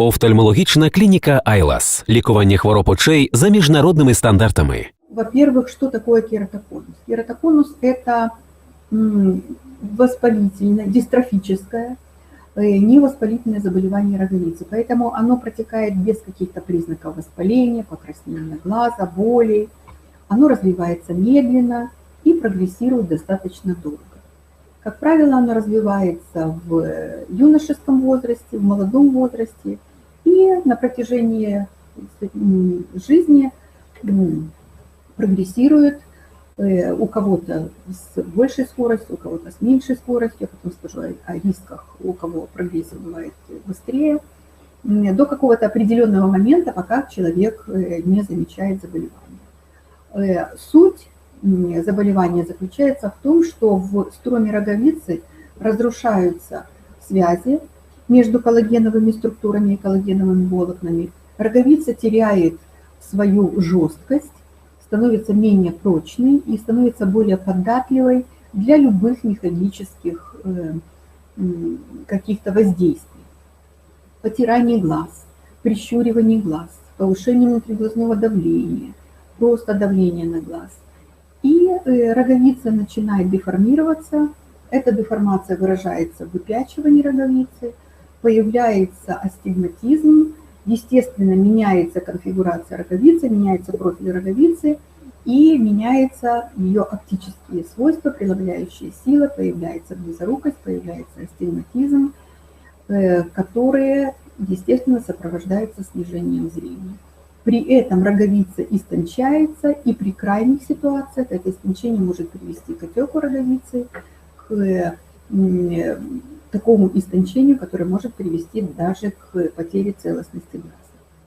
Офтальмологічна клініка Айлас. Лікування хвороб очей за міжнародними стандартами. Во-первых, что такое кератоконус? Кератоконус – это м, воспалительное, дистрофическое, э, невоспалительное заболевание роговицы. Поэтому оно протекает без каких-то признаков воспаления, покраснения глаза, боли. Оно развивается медленно и прогрессирует достаточно долго. Как правило, оно развивается в э, юношеском возрасте, в молодом возрасте на протяжении жизни прогрессирует э, у кого-то с большей скоростью, у кого-то с меньшей скоростью. Я потом скажу о, рисках, у кого прогрессия бывает быстрее, до какого-то определенного момента, пока человек э, не замечает заболевания. Э, Суть заболевания заключается в том, что в строме роговицы разрушаются связи между коллагеновыми структурами и коллагеновыми волокнами. Роговица теряет свою жесткость, становится менее прочной и становится более податливой для любых механических э, каких-то воздействий. Потирание глаз, прищуривание глаз, повышение внутриглазного давления, просто давление на глаз. И э, роговица начинает деформироваться. Эта деформация выражается в выпячивании роговицы, появляется астигматизм, естественно, меняется конфигурация роговицы, меняется профиль роговицы и меняются ее оптические свойства, преломляющие сила, появляется близорукость, появляется астигматизм, э, которые, естественно, сопровождаются снижением зрения. При этом роговица истончается, и при крайних ситуациях это истончение может привести к отеку роговицы, к э, м, такому истончению, которое может привести даже к потере целостности глаз.